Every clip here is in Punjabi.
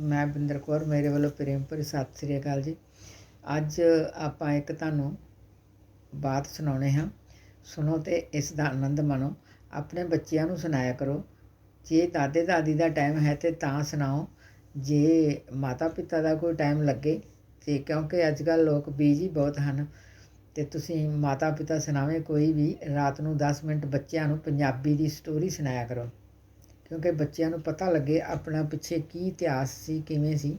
ਮੈਂ ਬਿੰਦਰ ਕੌਰ, ਮੇਰੇ ਵੱਲੋਂ ਪ੍ਰੇਮ ਭਰੀ ਸਤਿ ਸ੍ਰੀ ਅਕਾਲ ਜੀ। ਅੱਜ ਆਪਾਂ ਇੱਕ ਤੁਹਾਨੂੰ ਬਾਤ ਸੁਣਾਉਣੇ ਹਾਂ। ਸੁਣੋ ਤੇ ਇਸ ਦਾ ਆਨੰਦ ਮਾਣੋ। ਆਪਣੇ ਬੱਚਿਆਂ ਨੂੰ ਸੁਣਾਇਆ ਕਰੋ। ਜੇ ਦਾਦੇ ਦਾਦੀ ਦਾ ਟਾਈਮ ਹੈ ਤੇ ਤਾਂ ਸੁਣਾਓ। ਜੇ ਮਾਤਾ ਪਿਤਾ ਦਾ ਕੋਈ ਟਾਈਮ ਲੱਗੇ ਤੇ ਕਿਉਂਕਿ ਅੱਜ ਕੱਲ੍ਹ ਲੋਕ ਬੀਜੀ ਬਹੁਤ ਹਨ ਤੇ ਤੁਸੀਂ ਮਾਤਾ ਪਿਤਾ ਸੁਣਾਵੇ, ਕੋਈ ਵੀ ਰਾਤ ਨੂੰ 10 ਮਿੰਟ ਬੱਚਿਆਂ ਨੂੰ ਪੰਜਾਬੀ ਦੀ ਸਟੋਰੀ ਸੁਣਾਇਆ ਕਰੋ। ਕਿਉਂਕਿ ਬੱਚਿਆਂ ਨੂੰ ਪਤਾ ਲੱਗੇ ਆਪਣਾ ਪਿੱਛੇ ਕੀ ਇਤਿਹਾਸ ਸੀ, ਕਿਵੇਂ ਸੀ।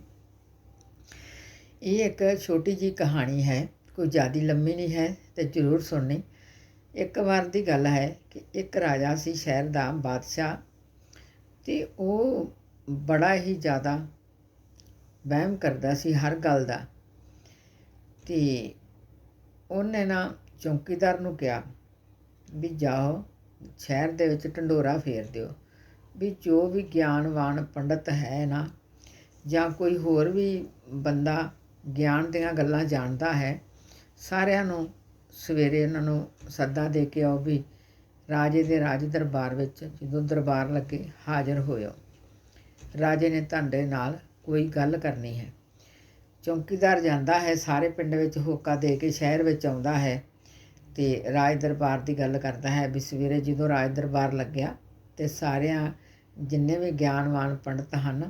ਇਹ ਇੱਕ ਛੋਟੀ ਜੀ ਕਹਾਣੀ ਹੈ, ਕੋਈ ਜ਼ਿਆਦਾ ਲੰਮੀ ਨਹੀਂ ਹੈ ਤੇ ਜ਼ਰੂਰ ਸੁਣਨੀ। ਇੱਕ ਵਾਰ ਦੀ ਗੱਲ ਹੈ ਕਿ ਇੱਕ ਰਾਜਾ ਸੀ ਸ਼ਹਿਰ ਦਾ ਬਾਦਸ਼ਾਹ ਤੇ ਉਹ ਬੜਾ ਹੀ ਜ਼ਿਆਦਾ ਵਹਿਮ ਕਰਦਾ ਸੀ ਹਰ ਗੱਲ ਦਾ। ਤੇ ਉਹਨੇ ਨਾ ਚੌਕੀਦਾਰ ਨੂੰ ਕਿਹਾ ਵੀ ਜਾਓ, ਸ਼ਹਿਰ ਦੇ ਵਿੱਚ ਢੰਡੋਰਾ ਫੇਰ ਦਿਓ। ਵੀ ਜੋ ਵੀ ਗਿਆਨਵਾਨ ਪੰਡਤ ਹੈ ਨਾ, ਜਾਂ ਕੋਈ ਹੋਰ ਵੀ ਬੰਦਾ ਗਿਆਨ ਦੀਆਂ ਗੱਲਾਂ ਜਾਣਦਾ ਹੈ, ਸਾਰਿਆਂ ਨੂੰ ਸਵੇਰੇ ਉਹਨਾਂ ਨੂੰ ਸੱਦਾ ਦੇ ਕੇ ਆਓ ਵੀ ਰਾਜੇ ਦੇ ਰਾਜ ਦਰਬਾਰ ਵਿੱਚ ਜਦੋਂ ਦਰਬਾਰ ਲੱਗੇ ਹਾਜ਼ਰ ਹੋਇਓ। ਰਾਜੇ ਨੇ ਤੁਹਾਡੇ ਨਾਲ ਕੋਈ ਗੱਲ ਕਰਨੀ ਹੈ। ਚੌਕੀਦਾਰ ਜਾਂਦਾ ਹੈ, ਸਾਰੇ ਪਿੰਡ ਵਿੱਚ ਹੋਕਾ ਦੇ ਕੇ ਸ਼ਹਿਰ ਵਿੱਚ ਆਉਂਦਾ ਹੈ ਤੇ ਰਾਜ ਦਰਬਾਰ ਦੀ ਗੱਲ ਕਰਦਾ ਹੈ ਵੀ ਸਵੇਰੇ ਜਦੋਂ ਰਾਜ ਦਰਬਾਰ ਲੱਗਿਆ ਤੇ ਸਾਰਿਆਂ ਜਿੰਨੇ ਵੀ ਗਿਆਨਵਾਨ ਪੰਡਤ ਹਨ,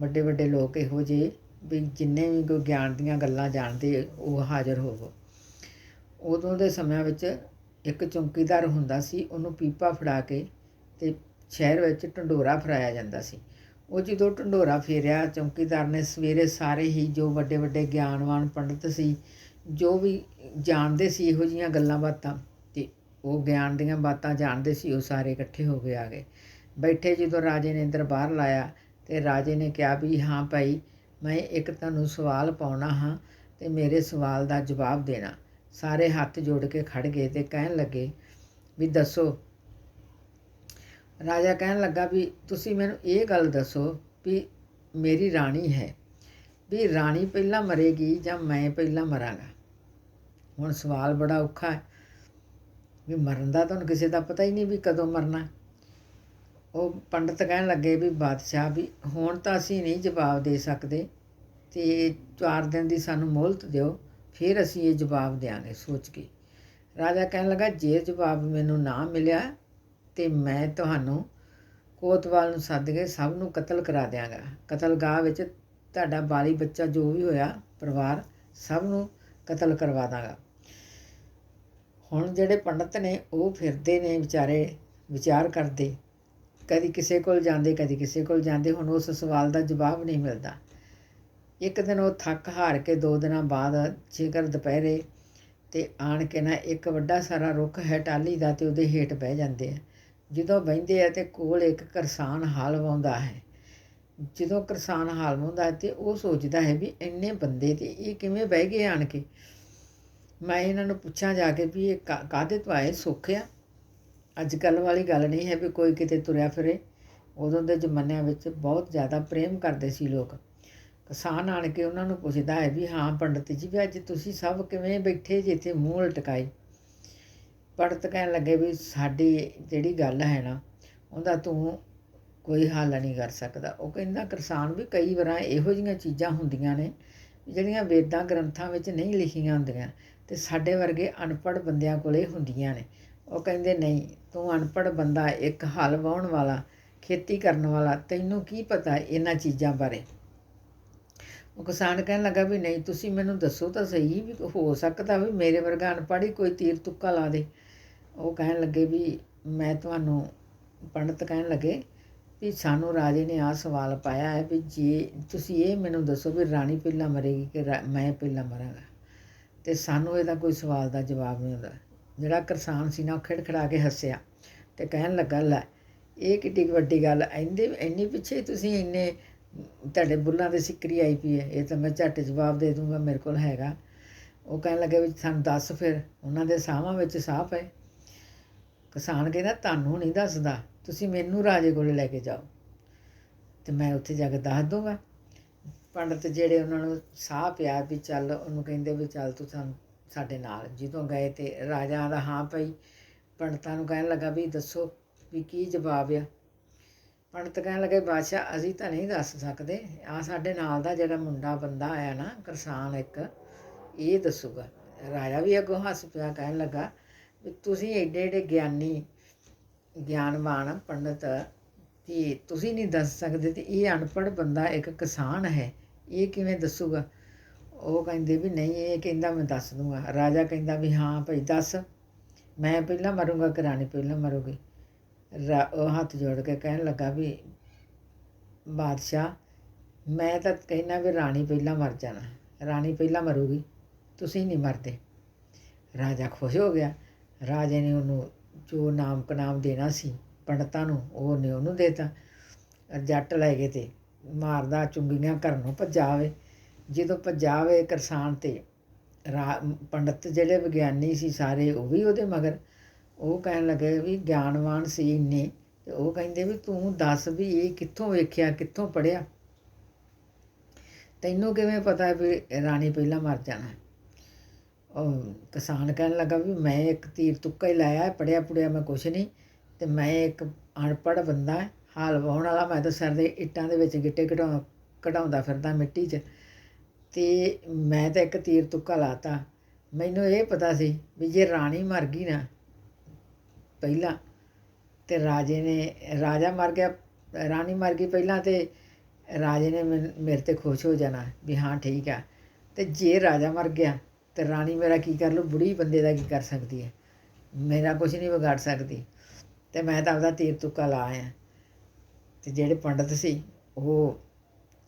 ਵੱਡੇ ਵੱਡੇ ਲੋਕ ਇਹੋ ਜਿਹੇ ਵੀ ਜਿੰਨੇ ਵੀ ਕੋਈ ਗਿਆਨ ਦੀਆਂ ਗੱਲਾਂ ਜਾਣਦੇ, ਉਹ ਹਾਜ਼ਰ ਹੋਵੋ। ਉਦੋਂ ਦੇ ਸਮਿਆਂ ਵਿੱਚ ਇੱਕ ਚੌਂਕੀਦਾਰ ਹੁੰਦਾ ਸੀ, ਉਹਨੂੰ ਪੀਪਾ ਫੜਾ ਕੇ ਤੇ ਸ਼ਹਿਰ ਵਿੱਚ ਢੰਡੋਰਾ ਫਰਾਇਆ ਜਾਂਦਾ ਸੀ। ਉਹ ਜਦੋਂ ਢੰਡੋਰਾ ਫੇਰਿਆ, ਚੌਕੀਦਾਰ ਨੇ ਸਵੇਰੇ ਸਾਰੇ ਹੀ ਜੋ ਵੱਡੇ ਵੱਡੇ ਗਿਆਨਵਾਨ ਪੰਡਤ ਸੀ, ਜੋ ਵੀ ਜਾਣਦੇ ਸੀ ਇਹੋ ਜੀਆਂ ਗੱਲਾਂ ਬਾਤਾਂ ਉਹ ਗਿਆਨ ਦੀਆਂ ਬਾਤਾਂ ਜਾਣਦੇ ਸੀ, ਉਹ ਸਾਰੇ ਇਕੱਠੇ ਹੋ ਕੇ ਆ ਗਏ। ਬੈਠੇ ਜਦੋਂ ਰਾਜੇ ਨੇ ਦਰਬਾਰ ਲਾਇਆ ਤੇ ਰਾਜੇ ਨੇ ਕਿਹਾ ਵੀ ਹਾਂ ਭਾਈ, ਮੈਂ ਇੱਕ ਤੁਹਾਨੂੰ ਸਵਾਲ ਪਾਉਣਾ ਹਾਂ ਤੇ ਮੇਰੇ ਸਵਾਲ ਦਾ ਜਵਾਬ ਦੇਣਾ। ਸਾਰੇ ਹੱਥ ਜੋੜ ਕੇ ਖੜ ਗਏ ਤੇ ਕਹਿਣ ਲੱਗੇ ਵੀ ਦੱਸੋ। ਰਾਜਾ ਕਹਿਣ ਲੱਗਾ ਵੀ ਤੁਸੀਂ ਮੈਨੂੰ ਇਹ ਗੱਲ ਦੱਸੋ ਵੀ ਮੇਰੀ ਰਾਣੀ ਹੈ, ਵੀ ਰਾਣੀ ਪਹਿਲਾਂ ਮਰੇਗੀ ਜਾਂ ਮੈਂ ਪਹਿਲਾਂ ਮਰਾਂਗਾ? ਹੁਣ ਸਵਾਲ ਬੜਾ ਔਖਾ ਹੈ। ਵੀ ਮਰਨ ਦਾ ਤੁਹਾਨੂੰ ਕਿਸੇ ਦਾ ਪਤਾ ਹੀ ਨਹੀਂ ਵੀ ਕਦੋਂ ਮਰਨਾ। ਉਹ ਪੰਡਤ ਕਹਿਣ ਲੱਗੇ ਵੀ ਬਾਦਸ਼ਾਹ ਵੀ ਹੁਣ ਤਾਂ ਅਸੀਂ ਨਹੀਂ ਜਵਾਬ ਦੇ ਸਕਦੇ ਤੇ 4 ਦਿਨ ਦੀ ਸਾਨੂੰ ਮੋਹਲਤ ਦਿਓ, ਫਿਰ ਅਸੀਂ ਇਹ ਜਵਾਬ ਦੇਾਂਗੇ ਸੋਚ ਕੇ। ਰਾਜਾ ਕਹਿਣ ਲੱਗਾ, ਜੇ ਜਵਾਬ ਮੈਨੂੰ ਨਾ ਮਿਲਿਆ ਤੇ ਮੈਂ ਤੁਹਾਨੂੰ ਕੋਤਵਾਲ ਨੂੰ ਸੱਦ ਕੇ ਸਭ ਨੂੰ ਕਤਲ ਕਰਾ ਦਿਆਂਗਾ। ਕਤਲਗਾਹ ਵਿੱਚ ਤੁਹਾਡਾ ਬਾਲੀ ਬੱਚਾ ਜੋ ਵੀ ਹੋਇਆ, ਪਰਿਵਾਰ, ਸਭ ਨੂੰ ਕਤਲ ਕਰਵਾ ਦਾਂਗਾ। ਹੁਣ ਜਿਹੜੇ ਪੰਡਤ ਨੇ, ਉਹ ਫਿਰਦੇ ਨੇ ਵਿਚਾਰੇ, ਵਿਚਾਰ ਕਰਦੇ। ਕਦੀ ਕਿਸੇ ਕੋਲ ਜਾਂਦੇ, ਕਦੀ ਕਿਸੇ ਕੋਲ ਜਾਂਦੇ, ਹੁਣ ਉਸ ਸਵਾਲ ਦਾ ਜਵਾਬ ਨਹੀਂ ਮਿਲਦਾ। ਇੱਕ ਦਿਨ ਉਹ ਥੱਕ ਹਾਰ ਕੇ ਦੋ ਦਿਨਾਂ ਬਾਅਦ ਜੇਕਰ ਦੁਪਹਿਰੇ ਤੇ ਆਣ ਕੇ ਨਾ ਇੱਕ ਵੱਡਾ ਸਾਰਾ ਰੁੱਖ ਹੈ ਟਾਲੀ ਦਾ ਤੇ ਉਹਦੇ ਹੇਠ ਬਹਿ ਜਾਂਦੇ ਆ। ਜਦੋਂ ਬਹਿੰਦੇ ਆ ਤੇ ਕੋਲ ਇੱਕ ਕਿਸਾਨ ਹਾਲ ਵਾਉਂਦਾ ਹੈ। ਜਦੋਂ ਕਿਸਾਨ ਹਾਲ ਵਾਉਂਦਾ ਤੇ ਉਹ ਸੋਚਦਾ ਹੈ ਵੀ ਇੰਨੇ ਬੰਦੇ ਤੇ ਇਹ ਕਿਵੇਂ ਬਹਿ ਗਏ ਆਣ ਕੇ? ਮੈਂ ਇਹਨਾਂ ਨੂੰ ਪੁੱਛਾਂ ਜਾ ਕੇ ਵੀ ਇਹ ਕਾ- ਕਾਹਦੇ ਤੋਂ ਆਏ ਸੁੱਖ ਆ? ਅੱਜ ਕੱਲ੍ਹ ਵਾਲੀ ਗੱਲ ਨਹੀਂ ਹੈ ਵੀ ਕੋਈ ਕਿਤੇ ਤੁਰਿਆ ਫਿਰੇ। ਉਦੋਂ ਦੇ ਜ਼ਮਾਨਿਆਂ ਵਿੱਚ ਬਹੁਤ ਜ਼ਿਆਦਾ ਪ੍ਰੇਮ ਕਰਦੇ ਸੀ ਲੋਕ। ਕਿਸਾਨ ਆਣ ਕੇ ਉਹਨਾਂ ਨੂੰ ਪੁੱਛਦਾ ਹੈ ਵੀ ਹਾਂ ਪੰਡਤ ਜੀ ਵੀ ਅੱਜ ਤੁਸੀਂ ਸਭ ਕਿਵੇਂ ਬੈਠੇ ਜਿੱਥੇ ਮੂੰਹ ਲਟਕਾਈ ਪੰਡਤ ਕਹਿਣ ਲੱਗੇ ਵੀ ਸਾਡੀ ਜਿਹੜੀ ਗੱਲ ਹੈ ਨਾ, ਉਹਦਾ ਤੂੰ ਕੋਈ ਹੱਲ ਨਹੀਂ ਕਰ ਸਕਦਾ। ਉਹ ਕਹਿੰਦਾ ਕਿਸਾਨ ਵੀ ਕਈ ਵਾਰਾਂ ਇਹੋ ਜਿਹੀਆਂ ਚੀਜ਼ਾਂ ਹੁੰਦੀਆਂ ਨੇ, ਜਿਹੜੀਆਂ ਵੇਦਾਂ ਗ੍ਰੰਥਾਂ ਵਿੱਚ ਨਹੀਂ ਲਿਖੀਆਂ ਹੁੰਦੀਆਂ। ਅਤੇ ਸਾਡੇ ਵਰਗੇ ਅਨਪੜ੍ਹ ਬੰਦਿਆਂ ਕੋਲ ਹੁੰਦੀਆਂ ਨੇ। ਉਹ ਕਹਿੰਦੇ, ਨਹੀਂ, ਤੂੰ ਅਨਪੜ੍ਹ ਬੰਦਾ, ਇੱਕ ਹਲ ਵਾਹੁਣ ਵਾਲਾ, ਖੇਤੀ ਕਰਨ ਵਾਲਾ, ਤੈਨੂੰ ਕੀ ਪਤਾ ਇਹਨਾਂ ਚੀਜ਼ਾਂ ਬਾਰੇ? ਉਹ ਕਿਸਾਨ ਕਹਿਣ ਲੱਗਾ ਵੀ, ਨਹੀਂ, ਤੁਸੀਂ ਮੈਨੂੰ ਦੱਸੋ ਤਾਂ ਸਹੀ ਵੀ ਹੋ ਸਕਦਾ ਵੀ ਮੇਰੇ ਵਰਗਾ ਅਨਪੜ੍ਹ ਹੀ ਕੋਈ ਤੀਰ ਤੁੱਕਾ ਲਾ ਦੇ। ਉਹ ਕਹਿਣ ਲੱਗੇ ਵੀ, ਮੈਂ ਤੁਹਾਨੂੰ ਪੰਡਤ ਕਹਿਣ ਲੱਗੇ ਵੀ ਸਾਨੂੰ ਰਾਜੇ ਨੇ ਆ ਸਵਾਲ ਪਾਇਆ ਹੈ ਵੀ ਜੇ ਤੁਸੀਂ ਇਹ ਮੈਨੂੰ ਦੱਸੋ ਵੀ ਰਾਣੀ ਪਹਿਲਾਂ ਮਰੇਗੀ ਕਿ ਰਾ- ਮੈਂ ਪਹਿਲਾਂ ਮਰਾਂਗਾ? ਤੇ ਸਾਨੂੰ ਇਹਦਾ ਕੋਈ ਸਵਾਲ ਦਾ ਜਵਾਬ ਨਹੀਂ ਹੁੰਦਾ। ਜਿਹੜਾ ਕਿਸਾਨ ਸੀ ਨਾ, ਉਹ ਖਿੜਖੜਾ ਕੇ ਹੱਸਿਆ ਤੇ ਕਹਿਣ ਲੱਗਾ, ਲੈ, ਇਹ ਕਿੱਡੀ ਵੱਡੀ ਗੱਲ ਇੰਨੇ ਇੰਨੀ ਪਿੱਛੇ ਤੁਸੀਂ ਇੰਨੇ ਤੁਹਾਡੇ ਬੁੱਲਾਂ ਦੇ ਸਿੱਕਰੀ ਆਈ ਪਈ ਹੈ ਇਹ ਤਾਂ ਮੈਂ ਝੱਟ ਜਵਾਬ ਦੇ ਦੂੰਗਾ, ਮੇਰੇ ਕੋਲ ਹੈਗਾ। ਉਹ ਕਹਿਣ ਲੱਗੇ ਵੀ ਸਾਨੂੰ ਦੱਸ ਫਿਰ, ਉਹਨਾਂ ਦੇ ਸਾਹਾਂ ਵਿੱਚ ਸਾਹ ਪਏ। ਕਿਸਾਨ ਕਹਿੰਦਾ, ਤੁਹਾਨੂੰ ਨਹੀਂ ਦੱਸਦਾ, ਤੁਸੀਂ ਮੈਨੂੰ ਰਾਜੇ ਕੋਲ ਲੈ ਕੇ ਜਾਓ ਤੇ ਮੈਂ ਉੱਥੇ ਜਾ ਕੇ ਦੱਸ ਦੂੰਗਾ ਪੰਡਤ ਜਿਹੜੇ ਉਹਨਾਂ ਨੂੰ ਸਾਹ ਪਿਆ ਵੀ ਚੱਲ, ਉਹਨੂੰ ਕਹਿੰਦੇ ਵੀ ਚੱਲ ਤੂੰ ਸਾਨੂੰ, ਸਾਡੇ ਨਾਲ। ਜਦੋਂ ਗਏ ਤੇ ਰਾਜਾ ਦਾ ਹਾਂ ਭਾਈ, ਪੰਡਤਾਂ ਨੂੰ ਕਹਿਣ ਲੱਗਾ ਵੀ ਦੱਸੋ ਵੀ ਕੀ ਜਵਾਬ ਆ। ਪੰਡਤ ਕਹਿਣ ਲੱਗੇ, ਬਾਦਸ਼ਾਹ, ਅਸੀਂ ਤਾਂ ਨਹੀਂ ਦੱਸ ਸਕਦੇ। ਆ ਸਾਡੇ ਨਾਲ ਦਾ ਜਿਹੜਾ ਮੁੰਡਾ ਬੰਦਾ ਆਇਆ ਨਾ, ਕਿਸਾਨ ਇੱਕ, ਇਹ ਦੱਸੂਗਾ। ਰਾਜਾ ਵੀ ਅੱਗੋਂ ਹੱਸ ਪਿਆ, ਕਹਿਣ ਲੱਗਾ ਵੀ ਤੁਸੀਂ ਏਡੇ ਏਡੇ ਗਿਆਨੀ, ਗਿਆਨਵਾਨ ਪੰਡਤ ਤੇ ਤੁਸੀਂ ਨਹੀਂ ਦੱਸ ਸਕਦੇ ਤੇ ਇਹ ਅਨਪੜ੍ਹ ਬੰਦਾ ਇੱਕ ਕਿਸਾਨ ਹੈ। ਇਹ ਕਿਵੇਂ ਦੱਸੂਗਾ? ਉਹ ਕਹਿੰਦੇ ਵੀ ਨਹੀਂ, ਇਹ ਕਹਿੰਦਾ ਮੈਂ ਦੱਸ ਦੂੰਗਾ। ਰਾਜਾ ਕਹਿੰਦਾ ਵੀ ਹਾਂ ਭਾਈ, ਦੱਸ। ਮੈਂ ਪਹਿਲਾਂ ਮਰੂੰਗਾ ਕਿ ਰਾਣੀ ਪਹਿਲਾਂ ਮਰੂਗੀ। ਰਾ- ਉਹ ਹੱਥ ਜੋੜ ਕੇ ਕਹਿਣ ਲੱਗਾ ਵੀ, ਬਾਦਸ਼ਾਹ, ਮੈਂ ਤਾਂ ਕਹਿਣਾ ਵੀ ਰਾਣੀ ਪਹਿਲਾਂ ਮਰ ਜਾਣਾ। ਰਾਣੀ ਪਹਿਲਾਂ ਮਰੂਗੀ, ਤੁਸੀਂ ਨਹੀਂ ਮਰਦੇ। ਰਾਜਾ ਖੁਸ਼ ਹੋ ਗਿਆ। ਰਾਜੇ ਨੇ ਉਹਨੂੰ ਜੋ ਨਾਮ ਕਨਾਮ ਦੇਣਾ ਸੀ, ਪੰਡਤਾਂ ਨੂੰ, ਉਹ ਨੇ ਉਹਨੂੰ ਦੇਤਾ। ਜੱਟ ਲੈ ਗਏ ਤੇ। ਮਾਰਦਾ, ਚੁੰਗੀਆਂ ਘਰ ਨੂੰ ਭਜਾਵੇ। ਜਦੋਂ ਭਜਾਵੇ ਕਿਸਾਨ ਤੇ, ਰਾ, ਪੰਡਤ ਜਿਹੜੇ ਵਿਗਿਆਨੀ ਸੀ ਸਾਰੇ, ਉਹ ਵੀ ਉਹਦੇ ਮਗਰ। ਉਹ ਕਹਿਣ ਲੱਗੇ ਵੀ ਗਿਆਨਵਾਨ ਸੀ ਇੰਨੇ, ਤੇ ਉਹ ਕਹਿੰਦੇ ਵੀ ਤੂੰ ਦੱਸ ਵੀ ਇਹ ਕਿੱਥੋਂ ਵੇਖਿਆ, ਕਿੱਥੋਂ ਪੜਿਆ ਤੈਨੂੰ ਕਿਵੇਂ ਪਤਾ ਵੀ ਰਾਣੀ ਪਹਿਲਾਂ ਮਰ ਜਾਣਾ? ਉਹ ਕਿਸਾਨ ਕਹਿਣ ਲੱਗਾ ਵੀ ਮੈਂ ਇੱਕ ਤੀਰ ਤੁੱਕਾ ਹੀ ਲਾਇਆ ਪੜਿਆ ਪੁੜਿਆ ਮੈਂ ਕੁਛ ਨਹੀਂ, ਤੇ ਮੈਂ ਇੱਕ ਅਨਪੜ੍ਹ ਬੰਦਾ। ਹਾਲ ਵਾਹੁਣ ਵਾਲਾ, ਮੈਂ ਤਾਂ ਸਿਰ ਦੇ ਇੱਟਾਂ ਦੇ ਵਿੱਚ ਗਿੱਟੇ ਕਢਾਉ, ਕਢਾਉਂਦਾ ਫਿਰਦਾ ਮਿੱਟੀ 'ਚ। ਤੇ ਮੈਂ ਤਾਂ ਇੱਕ ਤੀਰ ਤੁੱਕਾ ਲਾਤਾ। ਮੈਨੂੰ ਇਹ ਪਤਾ ਸੀ ਵੀ ਜੇ ਰਾਣੀ ਮਰ ਗਈ ਨਾ ਪਹਿਲਾਂ, ਤੇ ਰਾਜੇ ਨੇ, ਰਾਜਾ ਮਰ ਗਿਆ, ਰਾਣੀ ਮਰ ਗਈ ਪਹਿਲਾਂ, ਤੇ ਰਾਜੇ ਨੇ ਮੈਨ- ਮੇਰੇ ਤੇ ਖੁਸ਼ ਹੋ ਜਾਣਾ ਵੀ ਹਾਂ, ਠੀਕ ਆ। ਤੇ ਜੇ ਰਾਜਾ ਮਰ ਗਿਆ, ਤੇ ਰਾਣੀ ਮੇਰਾ ਕੀ ਕਰ ਲੂ ਬੁੜੀ ਬੰਦੇ ਦਾ ਕੀ ਕਰ ਸਕਦੀ ਹੈ? ਮੇਰਾ ਕੁਝ ਨਹੀਂ ਵਿਗਾੜ ਸਕਦੀ। ਤੇ ਮੈਂ ਤਾਂ ਆਪਦਾ ਤੀਰ ਤੁੱਕਾ ਲਾ ਆਇਆ। ਤੇ ਜਿਹੜੇ ਪੰਡਤ ਸੀ, ਉਹ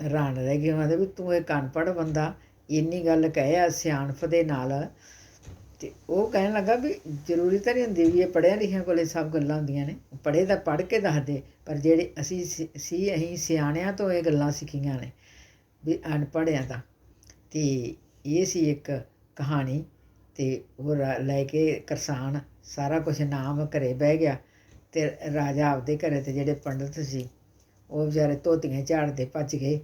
ਹੈਰਾਨ ਰਹਿ ਗਏ, ਉਹਨਾਂ ਦੇ ਵੀ ਤੂੰ ਇੱਕ ਅਨਪੜ੍ਹ ਬੰਦਾ, ਇੰਨੀ ਗੱਲ ਕਹੇ ਆ ਸਿਆਣਪ ਦੇ ਨਾਲ। ਤੇ ਉਹ ਕਹਿਣ ਲੱਗਾ ਵੀ ਜ਼ਰੂਰੀ ਤਾਂ ਨਹੀਂ ਹੁੰਦੀ ਵੀ ਇਹ ਪੜ੍ਹਿਆ ਲਿਖਿਆ ਕੋਲੇ ਸਭ ਗੱਲਾਂ ਹੁੰਦੀਆਂ ਨੇ। ਪੜ੍ਹੇ ਤਾਂ ਪੜ੍ਹ ਕੇ ਦੱਸਦੇ, ਪਰ ਜਿਹੜੇ ਅਸੀਂ ਸੀ ਸੀ ਅਸੀਂ ਸਿਆਣਿਆਂ ਤੋਂ ਇਹ ਗੱਲਾਂ ਸਿੱਖੀਆਂ ਨੇ, ਵੀ ਅਨਪੜ੍ਹਿਆਂ ਦਾ ਤੇ। ਇਹ ਸੀ ਇੱਕ ਕਹਾਣੀ, ਤੇ ਉਹ ਲੈ ਕੇ ਕਿਸਾਨ ਸਾਰਾ ਕੁਝ ਨਾਮ ਘਰੇ ਬਹਿ ਗਿਆ, ਤੇ ਰਾਜਾ ਆਪਦੇ ਘਰੇ ਤੇ ਜਿਹੜੇ ਪੰਡਤ ਸੀ ਉਹ ਵਿਚਾਰੇ ਧੋਤੀਆਂ ਝਾੜਦੇ ਭੱਜ ਗਏ।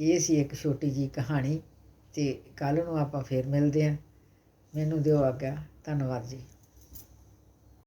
ਇਹ ਸੀ ਇੱਕ ਛੋਟੀ ਜੀ ਕਹਾਣੀ ਤੇ ਕੱਲ ਨੂੰ ਆਪਾਂ ਫੇਰ ਮਿਲਦੇ ਹਾਂ। ਮੈਨੂੰ ਦਿਓ ਆਗਿਆ। ਧੰਨਵਾਦ ਜੀ।